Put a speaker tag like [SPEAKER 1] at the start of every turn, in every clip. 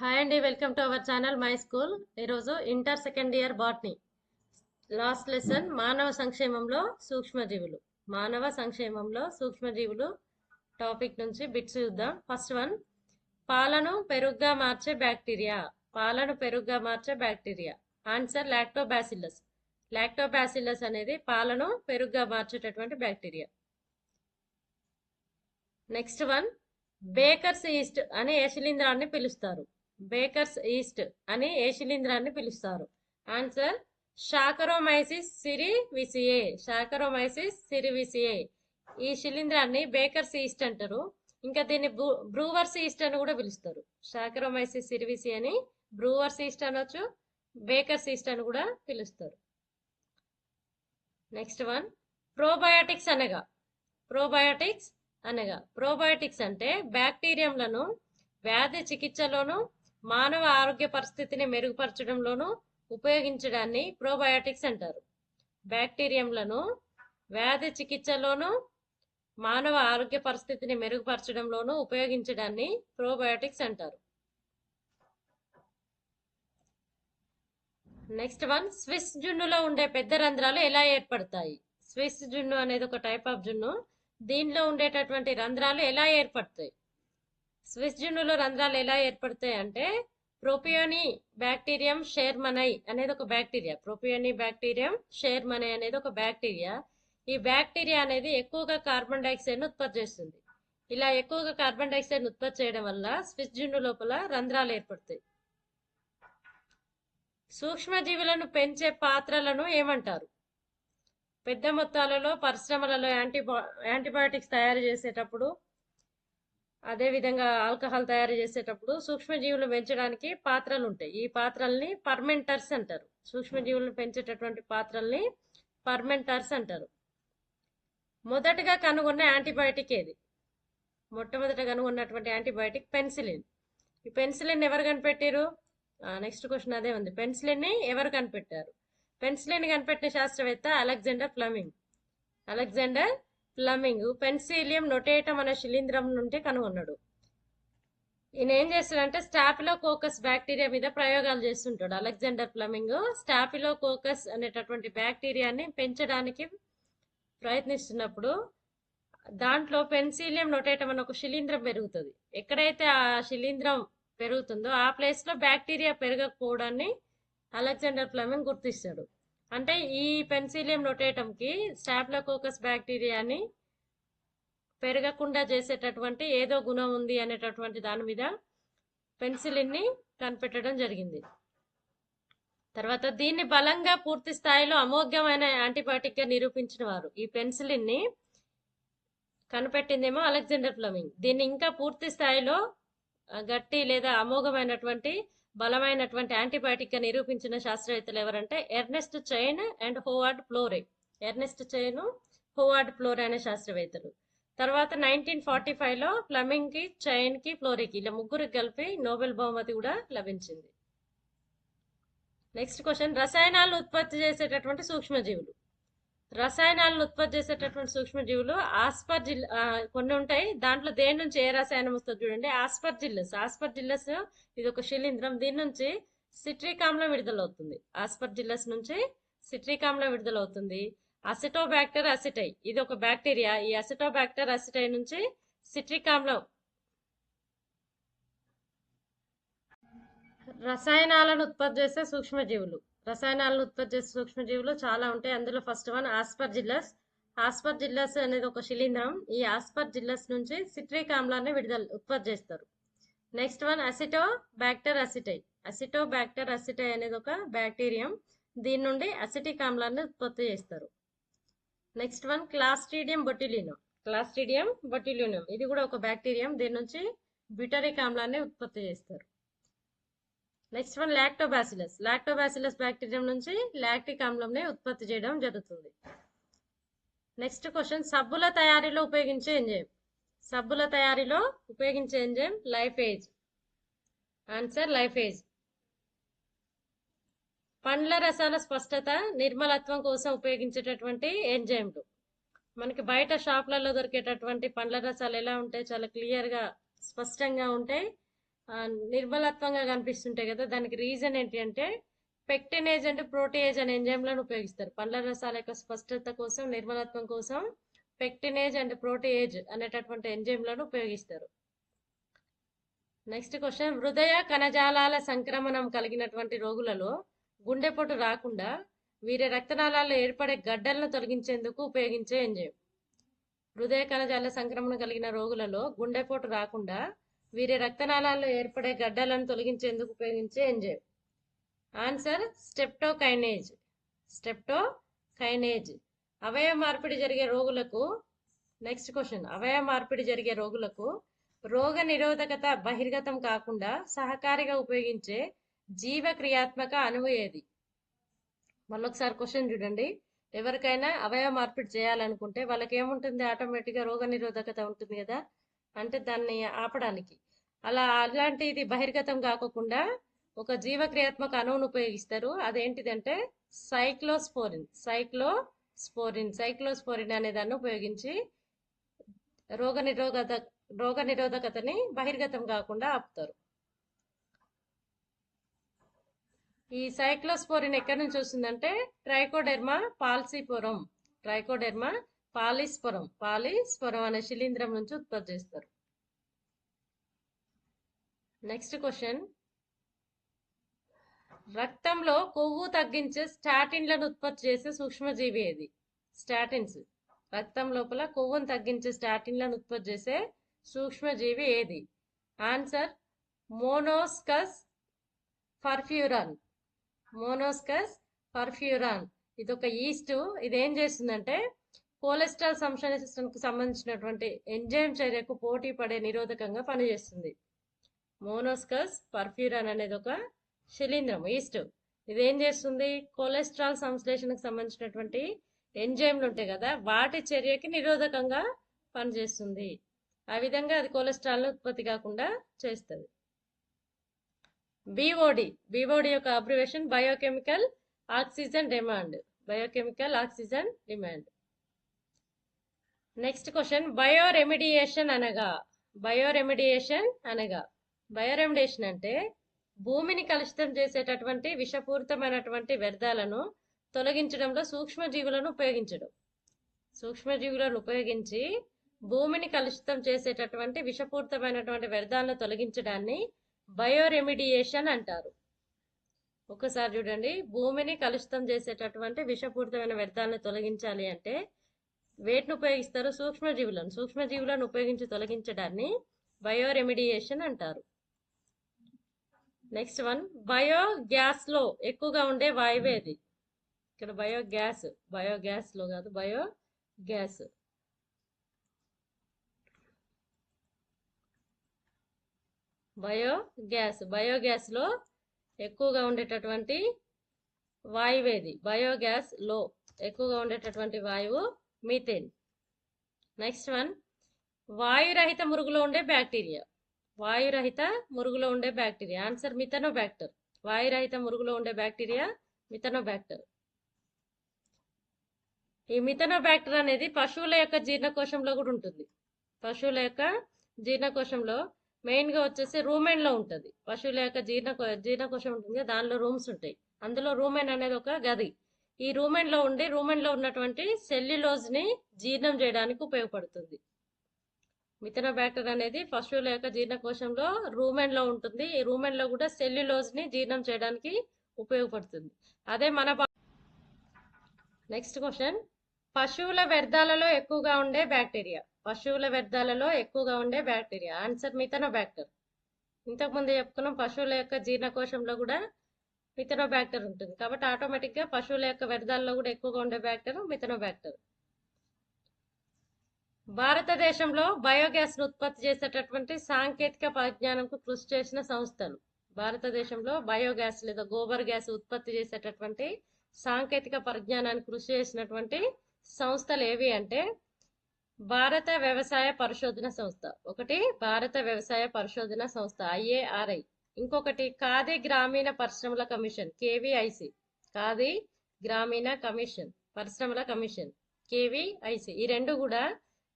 [SPEAKER 1] Hi అండి welcome to our channel my school. ఈరోజు inter second year botany. Last lesson మానవ సంక్షేమంలో సూక్ష్మజీవులు. మానవ సంక్షేమంలో సూక్ష్మజీవులు టాపిక్ నుంచి బిట్స్ చూద్దాం. ఫస్ట్ వన్ పాలను పెరుగుగా మార్చే బ్యాక్టీరియా. పాలను పెరుగుగా మార్చే బ్యాక్టీరియా. Answer Lactobacillus. లాక్టోబాసిల్లస్ అనేది పాలను పెరుగుగా మార్చేటటువంటి bacteria. Next one bakers yeast అని ఏ శిలీంధ్రాన్ని పిలుస్తారు? బేకర్స్ ఈస్ట్ అని ఏ శిలీంధ్రాన్ని పిలుస్తారు. ఆన్సర్ షాకరోమైసిస్ సిరివిసిఏ షాకరోమైసిస్ సిరివిసిఏ ఈ శిలీంధ్రాన్ని బేకర్స్ ఈస్ట్ అంటారు. ఇంకా దీన్ని బ్రూవర్స్ ఈస్ట్ అని కూడా పిలుస్తారు. షాకరోమైసిస్ సిరివిసి అని బ్రూవర్స్ ఈస్ట్ అనొచ్చు బేకర్స్ ఈస్ట్ అని కూడా పిలుస్తారు. నెక్స్ట్ వన్ ప్రోబయోటిక్స్ అనగా ప్రోబయోటిక్స్ అనగా ప్రోబయోటిక్స్ అంటే బ్యాక్టీరియంలను వ్యాధి చికిత్సలోను మానవ ఆరోగ్య పరిస్థితిని మెరుగుపరచడంలోనూ ఉపయోగించడాన్ని ప్రోబయోటిక్స్ అంటారు. బ్యాక్టీరియంలను వ్యాధి చికిత్సలోను మానవ ఆరోగ్య పరిస్థితిని మెరుగుపరచడంలోనూ ఉపయోగించడాన్ని ప్రోబయోటిక్స్ అంటారు. నెక్స్ట్ వన్ స్విస్ జున్నులో ఉండే పెద్ద రంధ్రాలు ఎలా ఏర్పడతాయి? స్విస్ జున్ను అనేది ఒక టైప్ ఆఫ్ జున్ను. దీనిలో ఉండేటటువంటి రంధ్రాలు ఎలా ఏర్పడతాయి? స్విస్ జున్నులో రంధ్రాలు ఎలా ఏర్పడతాయి అంటే ప్రోపియోని బ్యాక్టీరియం షేర్మనై అనేది ఒక బ్యాక్టీరియా. ప్రోపియోని బ్యాక్టీరియం షేర్మనై అనేది ఒక బ్యాక్టీరియా. ఈ బ్యాక్టీరియా అనేది ఎక్కువగా కార్బన్ డైఆక్సైడ్ను ఉత్పత్తి చేస్తుంది. ఇలా ఎక్కువగా కార్బన్ డైఆక్సైడ్ను ఉత్పత్తి చేయడం వల్ల స్విస్ జున్ను లోపల రంధ్రాలు ఏర్పడతాయి. సూక్ష్మజీవులను పెంచే పాత్రలను ఏమంటారు? పెద్ద మొత్తాలలో పరిశ్రమలలో యాంటీబా యాంటీబయాటిక్స్ తయారు చేసేటప్పుడు అదేవిధంగా ఆల్కహాల్ తయారు చేసేటప్పుడు సూక్ష్మజీవులు పెంచడానికి పాత్రలు ఉంటాయి ఈ పాత్రల్ని పర్మెంటర్స్ అంటారు. సూక్ష్మజీవులను పెంచేటటువంటి పాత్రల్ని పర్మెంటర్స్ అంటారు. మొదటగా కనుగొన్న యాంటీబయాటిక్ ఏది? మొట్టమొదట కనుగొన్నటువంటి యాంటీబయాటిక్ పెన్సిలిన్. ఈ పెన్సిలిన్ ఎవరు కనిపెట్టారు? నెక్స్ట్ క్వశ్చన్ అదే ఉంది. పెన్సిలిన్ని ఎవరు కనిపెట్టారు? పెన్సిలిన్ కనిపెట్టిన శాస్త్రవేత్త Alexander Fleming. Alexander Fleming penicillium notatum అనే శిలీంధ్రం నుండి కనుగొన్నాడు. ఈయన ఏం చేస్తాడంటే స్టాపిలో కోకస్ బ్యాక్టీరియా మీద ప్రయోగాలు చేస్తుంటాడు. అలెగ్జాండర్ ఫ్లమింగ్ స్టాపిలో కోకస్ అనేటటువంటి బ్యాక్టీరియాని పెంచడానికి ప్రయత్నిస్తున్నప్పుడు దాంట్లో పెన్సిలియం నొటేటం అనే ఒక శిలీంధ్రం పెరుగుతుంది. ఎక్కడైతే ఆ శిలీంధ్రం పెరుగుతుందో ఆ ప్లేస్లో బ్యాక్టీరియా పెరగకపోవడాన్ని అలెగ్జాండర్ ఫ్లమింగ్ గుర్తిస్తాడు. అంటే ఈ పెన్సిలియం నొటేటం స్టాప్లకోకస్ బ్యాక్టీరియాని పెరగకుండా చేసేటటువంటి ఏదో గుణం ఉంది అనేటటువంటి దాని మీద పెన్సిలిన్ని కనిపెట్టడం జరిగింది. తర్వాత దీన్ని బలంగా పూర్తి స్థాయిలో అమోఘమైన యాంటీబయాటిక్గా నిరూపించిన వారు ఈ పెన్సిలిన్ని కనిపెట్టిందేమో అలెగ్జాండర్ ఫ్లమింగ్. దీన్ని ఇంకా పూర్తి స్థాయిలో గట్టి లేదా అమోఘమైనటువంటి బలమైనటువంటి యాంటీబయాటిక్గా నిరూపించిన శాస్త్రవేత్తలు ఎవరంటే Ernest Chain and Howard Florey. Ernest Chain Howard Florey అనే శాస్త్రవేత్తలు. తర్వాత నైన్టీన్ ఫార్టీ ఫైవ్లో చైన్కి కి చైన్కి ఇలా ముగ్గురికి కలిపి నోబెల్ బహుమతి కూడా లభించింది. నెక్స్ట్ క్వశ్చన్ రసాయనాలను ఉత్పత్తి చేసేటటువంటి సూక్ష్మజీవులు. రసాయనాలను ఉత్పత్తి చేసేటటువంటి సూక్ష్మజీవులు ఆస్పర్జిల్ కొన్ని ఉంటాయి. దాంట్లో దేని నుంచి ఏ రసాయనం వస్తుంది చూడండి. ఆస్పర్జిల్లస్. ఆస్పర్జిల్లస్ ఇది ఒక శిలీంధ్రం దీని నుంచి సిట్రిక్ ఆమ్లం విడుదలవుతుంది. ఆస్పర్జిల్లస్ నుంచి సిట్రిక్ ఆమ్లం విడుదలవుతుంది. అసిటోబ్యాక్టర్ అసిటై. ఇది ఒక బ్యాక్టీరియా. ఈ అసిటోబ్యాక్టర్ అసిటై నుంచి సిట్రిక్ ఆమ్లం రసాయనాలను ఉత్పత్తి చేసే సూక్ష్మజీవులు. రసాయనాలను ఉత్పత్తి చేసే సూక్ష్మజీవులు చాలా ఉంటాయి. అందులో first one aspergillus aspergillus అనేది ఒక శిలీంధ్రం ఈ ఆస్పర్ జిల్లస్ నుంచి సిట్రిక్ ఆమ్లాన్ని విడుదల ఉత్పత్తి చేస్తారు. నెక్స్ట్ వన్ అసిటో బ్యాక్టర్ అసిటై అసిటో బ్యాక్టర్ అసిటై అనేది ఒక బ్యాక్టీరియం దీని నుండి అసిటిక్ ఆమ్లాన్ని ఉత్పత్తి చేస్తారు. Next one clostridium botulinum clostridium botulinum ఇది కూడా ఒక బ్యాక్టీరియం దీని నుంచి బ్యూటరిక్ ఆమ్లాన్ని ఉత్పత్తి చేస్తారు. Next one lactobacillus lactobacillus bacterium నుంచి లాక్టిక్ ఆమ్లంని ఉత్పత్తి చేయడం జరుగుతుంది. నెక్స్ట్ క్వశ్చన్ సబ్బుల తయారీలో ఉపయోగించే ఎంజైమ్ సబ్బుల తయారీలో ఉపయోగించే ఎంజైమ్ లైఫేజ్ ఆన్సర్ లైఫేజ్ పండ్ల రసాల స్పష్టత నిర్మలత్వం కోసం ఉపయోగించేటటువంటి ఎంజైమ్లు మనకి బయట షాప్లలో దొరికేటటువంటి పండ్ల రసాలు ఎలా ఉంటాయి? చాలా క్లియర్గా స్పష్టంగా ఉంటాయి. నిర్మలత్వంగా కనిపిస్తుంటాయి కదా దానికి రీజన్ ఏంటి అంటే పెక్టినేజ్ అండ్ ప్రోటీయేజ్ అనే ఎంజైమ్లను ఉపయోగిస్తారు. పండ్ల రసాల యొక్క స్పష్టత కోసం నిర్మలత్వం కోసం పెక్టినేజ్ అండ్ ప్రోటీయేజ్ అనేటటువంటి ఎంజైమ్లను ఉపయోగిస్తారు. నెక్స్ట్ క్వశ్చన్ హృదయ కణజాలాల సంక్రమణం కలిగినటువంటి రోగులలో గుండెపోటు రాకుండా వీరి రక్తనాళాల్లో ఏర్పడే గడ్డలను తొలగించేందుకు ఉపయోగించే ఎంజైమ్ హృదయ కణజాల సంక్రమణం కలిగిన రోగులలో గుండెపోటు రాకుండా వీరి రక్తనాళాల్లో ఏర్పడే గడ్డలను తొలగించేందుకు ఉపయోగించే ఎంజైమ్. ఆన్సర్ స్టెప్టోకైనేజ్. స్టెప్టోకైనేజ్. అవయవ మార్పిడి జరిగే రోగులకు నెక్స్ట్ క్వశ్చన్ అవయవ మార్పిడి జరిగే రోగులకు రోగ నిరోధకత బహిర్గతం కాకుండా సహకారిగా ఉపయోగించే జీవక్రియాత్మక అణువు ఏది? మళ్ళొకసారి క్వశ్చన్ చూడండి. ఎవరికైనా అవయవ మార్పిడి చేయాలనుకుంటే వాళ్ళకి ఏముంటుంది ఆటోమేటిక్గా రోగ నిరోధకత ఉంటుంది కదా. అంటే దాన్ని ఆపడానికి. అలా అలాంటిది బహిర్గతం కాకుండా ఒక జీవక్రియాత్మక అణువును ఉపయోగిస్తారు. అదేంటిదంటే సైక్లోస్పోరిన్. సైక్లోస్పోరిన్. సైక్లోస్పోరిన్ అనే దాన్ని ఉపయోగించి రోగ నిరోధక రోగ నిరోధకతని బహిర్గతం కాకుండా ఆపుతారు. ఈ సైక్లోస్పోరిన్ ఎక్కడి నుంచి వస్తుందంటే ట్రైకోడెర్మా పాల్సిపురం. ట్రైకోడెర్మా పాలిస్పురం పాలిస్పురం అనే శిలీంధ్రం నుంచి ఉత్పత్తి చేస్తారు. నెక్స్ట్ క్వశ్చన్ రక్తంలో కొవ్వు తగ్గించే స్టాటిన్లను ఉత్పత్తి చేసే సూక్ష్మజీవి ఏది? స్టాటిన్స్ రక్తం లోపల కొవ్వును తగ్గించే స్టాటిన్లను ఉత్పత్తి చేసే సూక్ష్మజీవి ఏది? ఆన్సర్ మోనోస్కస్ పర్ఫ్యూరాన్ మోనోస్కస్ పర్ఫ్యూరాన్ ఇది ఒక ఈస్ట్ ఇది ఏం చేస్తుందంటే కొలెస్ట్రాల్ సంశ్లేషణకు సంబంధించినటువంటి ఎంజైమ్ చర్యకు పోటీ పడే నిరోధకంగా పనిచేస్తుంది. మోనోస్కస్ పర్ఫ్యూరాన్ అనేది ఒక శిలీంద్రం ఈస్ట్. ఇది ఏం చేస్తుంది? కొలెస్ట్రాల్ సంశ్లేషణకు సంబంధించినటువంటి ఎంజైమ్లు ఉంటాయి కదా వాటి చర్యకి నిరోధకంగా పనిచేస్తుంది. ఆ విధంగా అది కొలెస్ట్రాల్ను ఉత్పత్తి కాకుండా చేస్తుంది. బీఓడి బీఓడి యొక్క abbreviation biochemical oxygen demand. Biochemical oxygen demand. Next question bioremediation అనగా బయో రెమిడియేషన్ అనగా బయో రెమిడియేషన్ అంటే భూమిని కలుషితం చేసేటటువంటి విషపూరితమైనటువంటి వ్యర్థాలను తొలగించడంలో సూక్ష్మజీవులను ఉపయోగించడం. సూక్ష్మజీవులను ఉపయోగించి భూమిని కలుషితం చేసేటటువంటి విషపూరితమైనటువంటి వ్యర్థాలను తొలగించడాన్ని బయోరెమిడియేషన్ అంటారు. ఒకసారి చూడండి భూమిని కలుషితం చేసేటటువంటి విషపూరితమైన వ్యర్థాలను తొలగించాలి అంటే వేటిని ఉపయోగిస్తారు? సూక్ష్మజీవులను. సూక్ష్మజీవులను ఉపయోగించి తొలగించడాన్ని బయో రెమిడియేషన్ అంటారు. నెక్స్ట్ వన్ బయో గ్యాస్లో ఎక్కువగా ఉండే వాయువేది ఇక్కడ బయోగ్యాస్ బయోగ్యాస్లో కాదు bio gas bio gas biogas బయోగ్యాస్లో ఎక్కువగా ఉండేటటువంటి వాయువేది. బయోగ్యాస్లో బయోగ్యాస్లో ఎక్కువగా ఉండేటటువంటి వాయువు మీథేన్. నెక్స్ట్ వన్ వాయురహిత మురుగులో ఉండే బ్యాక్టీరియా. వాయురహిత మురుగులో ఉండే బ్యాక్టీరియా. ఆన్సర్ మిథనో బ్యాక్టర్ వాయురహిత మురుగులో ఉండే బ్యాక్టీరియా మిథనోబాక్టర్ ఈ మిథనో బ్యాక్టర్ అనేది పశువుల యొక్క జీర్ణకోశంలో కూడా ఉంటుంది. పశువుల యొక్క జీర్ణకోశంలో మెయిన్గా వచ్చేసి రూమెన్లో ఉంటుంది. పశువుల యొక్క జీర్ణ జీర్ణకోశం ఉంటుంది దానిలో రూమ్స్ ఉంటాయి. అందులో రూమెన్ అనేది ఒక గది. ఈ రూమెన్లో ఉండి రూమెన్లో ఉన్నటువంటి సెల్యులోజ్ని జీర్ణం చేయడానికి ఉపయోగపడుతుంది. మిథన బ్యాక్టర్ అనేది పశువుల యొక్క జీర్ణకోశంలో రూమెన్లో ఉంటుంది. ఈ రూమెన్లో కూడా సెల్యులోజ్ని జీర్ణం చేయడానికి ఉపయోగపడుతుంది. అదే మన నెక్స్ట్ క్వశ్చన్ పశువుల వ్యర్థాలలో ఎక్కువగా ఉండే బ్యాక్టీరియా. పశువుల వ్యర్థాలలో ఎక్కువగా ఉండే బ్యాక్టీరియా. ఆన్సర్ మిథన బ్యాక్టర్ ఇంతకుముందు చెప్పుకున్నాం పశువుల యొక్క జీర్ణకోశంలో కూడా మిథనోబాక్టర్ ఉంటుంది. కాబట్టి ఆటోమేటిక్గా పశువుల యొక్క వ్యర్థాల్లో కూడా ఎక్కువగా ఉండే బ్యాక్టర్ మిథనోబాక్టర్ భారతదేశంలో బయోగ్యాస్ను ఉత్పత్తి చేసేటటువంటి సాంకేతిక పరిజ్ఞానంకు కృషి చేసిన సంస్థలు. భారతదేశంలో బయోగ్యాస్ లేదా గోబర్ గ్యాస్ ఉత్పత్తి చేసేటటువంటి సాంకేతిక పరిజ్ఞానానికి కృషి చేసినటువంటి సంస్థలు ఏవి అంటే భారత వ్యవసాయ పరిశోధన సంస్థ. ఒకటి భారత వ్యవసాయ పరిశోధన సంస్థ ఐఏఆర్ఐ. ఇంకొకటి ఖాదీ గ్రామీణ పరిశ్రమల కమిషన్ కేవీఐసి ఖాదీ గ్రామీణ కమిషన్ పరిశ్రమల కమిషన్ కేవీఐసి ఈ రెండు కూడా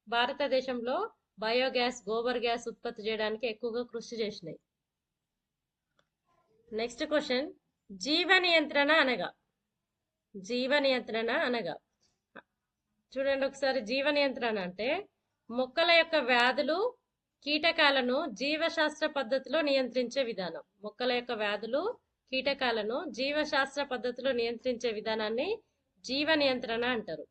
[SPEAKER 1] భారతదేశంలో బయోగ్యాస్ గోబర్ గ్యాస్ ఉత్పత్తి చేయడానికి ఎక్కువగా కృషి చేసినాయి. నెక్స్ట్ క్వశ్చన్ జీవ నియంత్రణ అనగా? జీవ నియంత్రణ అనగా? చూడండి ఒకసారి జీవ నియంత్రణ అంటే మొక్కల యొక్క వ్యాధులు కీటకాలను జీవశాస్త్ర పద్ధతిలో నియంత్రించే విధానం. మొక్కల యొక్క వ్యాధులు కీటకాలను జీవశాస్త్ర పద్ధతిలో నియంత్రించే విధానాన్ని జీవ నియంత్రణ అంటారు.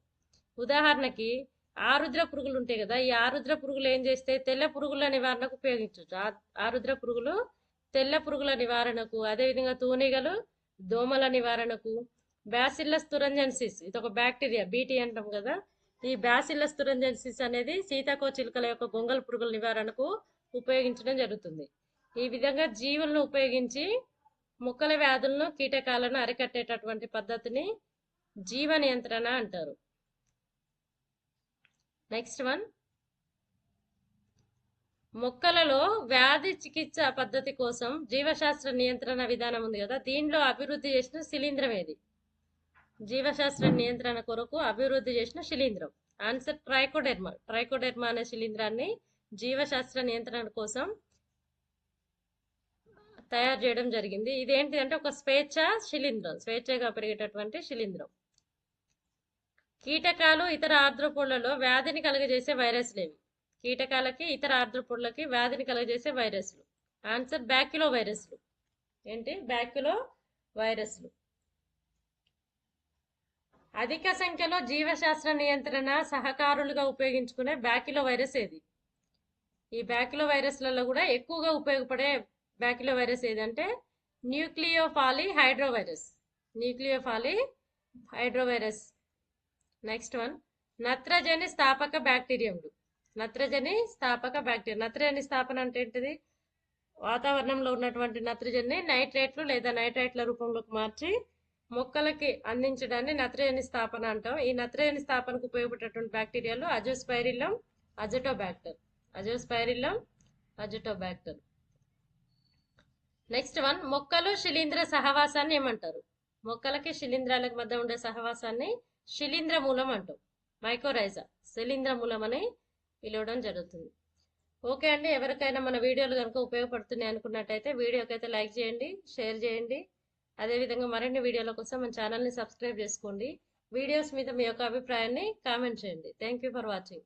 [SPEAKER 1] ఉదాహరణకి ఆరుద్ర పురుగులు ఉంటాయి కదా ఈ ఆరుద్ర పురుగులు ఏం చేస్తే తెల్ల పురుగుల నివారణకు ఉపయోగించవచ్చు. ఆ- ఆరుద్ర పురుగులు తెల్ల పురుగుల నివారణకు అదేవిధంగా తూనిగలు దోమల నివారణకు బ్యాసిల్లస్ తురంజెన్సిస్ ఇది ఒక బ్యాక్టీరియా బీటీ అంటాం కదా ఈ బ్యాసిల్లస్ తురంజెన్సిస్ అనేది సీతాకోచిలుకల యొక్క గొంగల పురుగుల నివారణకు ఉపయోగించడం జరుగుతుంది. ఈ విధంగా జీవులను ఉపయోగించి మొక్కల వ్యాధులను కీటకాలను అరికట్టేటటువంటి పద్ధతిని జీవ నియంత్రణ అంటారు. నెక్స్ట్ వన్ మొక్కలలో వ్యాధి చికిత్స పద్ధతి కోసం జీవశాస్త్ర నియంత్రణ విధానం ఉంది కదా. దీనిలో అభివృద్ధి చేసిన శిలీంద్రం ఏది? జీవశాస్త్ర నియంత్రణ కొరకు అభివృద్ధి చేసిన శిలీంద్రం. ఆన్సర్ ట్రైకోడెర్మా ట్రైకోడెర్మా అనే శిలీంద్రాన్ని జీవశాస్త్ర నియంత్రణ కోసం తయారు చేయడం జరిగింది. ఇది అంటే ఒక స్వేచ్ఛ శిలీంద్రం స్వేచ్ఛగా పెరిగేటటువంటి శిలీంద్రం. కీటకాలు ఇతర ఆర్ద్రపోళ్ళలో వ్యాధిని కలుగజేసే వైరస్లు ఏవి కీటకాలకి ఇతర ఆర్ద్రపోళ్ళకి వ్యాధిని కలుగజేసే వైరస్లు. ఆన్సర్ బ్యాక్యులో వైరస్లు ఏంటి? బ్యాక్యులో వైరస్లు అధిక సంఖ్యలో జీవశాస్త్ర నియంత్రణ సహకారులుగా ఉపయోగించుకునే బ్యాకిలో వైరస్ ఏది? ఈ బ్యాకిలో వైరస్లలో కూడా ఎక్కువగా ఉపయోగపడే బ్యాకిలో వైరస్ ఏదంటే న్యూక్లియోఫాలి హైడ్రోవైరస్. న్యూక్లియోఫాలి హైడ్రోవైరస్. Next one. నత్రజని స్థాపక బ్యాక్టీరియంలు. నత్రజని స్థాపక బ్యాక్టీరియా నత్రజని స్థాపన అంటే ఏంటిది? వాతావరణంలో ఉన్నటువంటి నత్రజని నైట్రేట్లు లేదా నైట్రైట్ల రూపంలోకి మార్చి మొక్కలకి అందించడాన్ని నత్రజని స్థాపన అంటాం. ఈ నత్రజని స్థాపనకు ఉపయోగపడేటువంటి బ్యాక్టీరియాలు azospirillum azotobacter. Azospirillum azotobacter. Next one మొక్కలు శిలీంద్ర సహవాసాన్ని ఏమంటారు? మొక్కలకి శిలీంధ్రాలకు మధ్య ఉండే సహవాసాన్ని శిలీంద్ర మూలం అంటాం. మైకోరైజా శిలీంద్ర మూలం అని పిలవడం జరుగుతుంది. ఓకే అండి ఎవరికైనా మన వీడియోలు కనుక ఉపయోగపడుతున్నాయి అనుకున్నట్టయితే వీడియోకి అయితే లైక్ చేయండి షేర్ చేయండి. అదేవిధంగా మరిన్ని వీడియోల కోసం మన ఛానల్ని సబ్స్క్రైబ్ చేసుకోండి. వీడియోస్ మీద మీ యొక్క అభిప్రాయాన్ని కామెంట్ చేయండి. Thank you for watching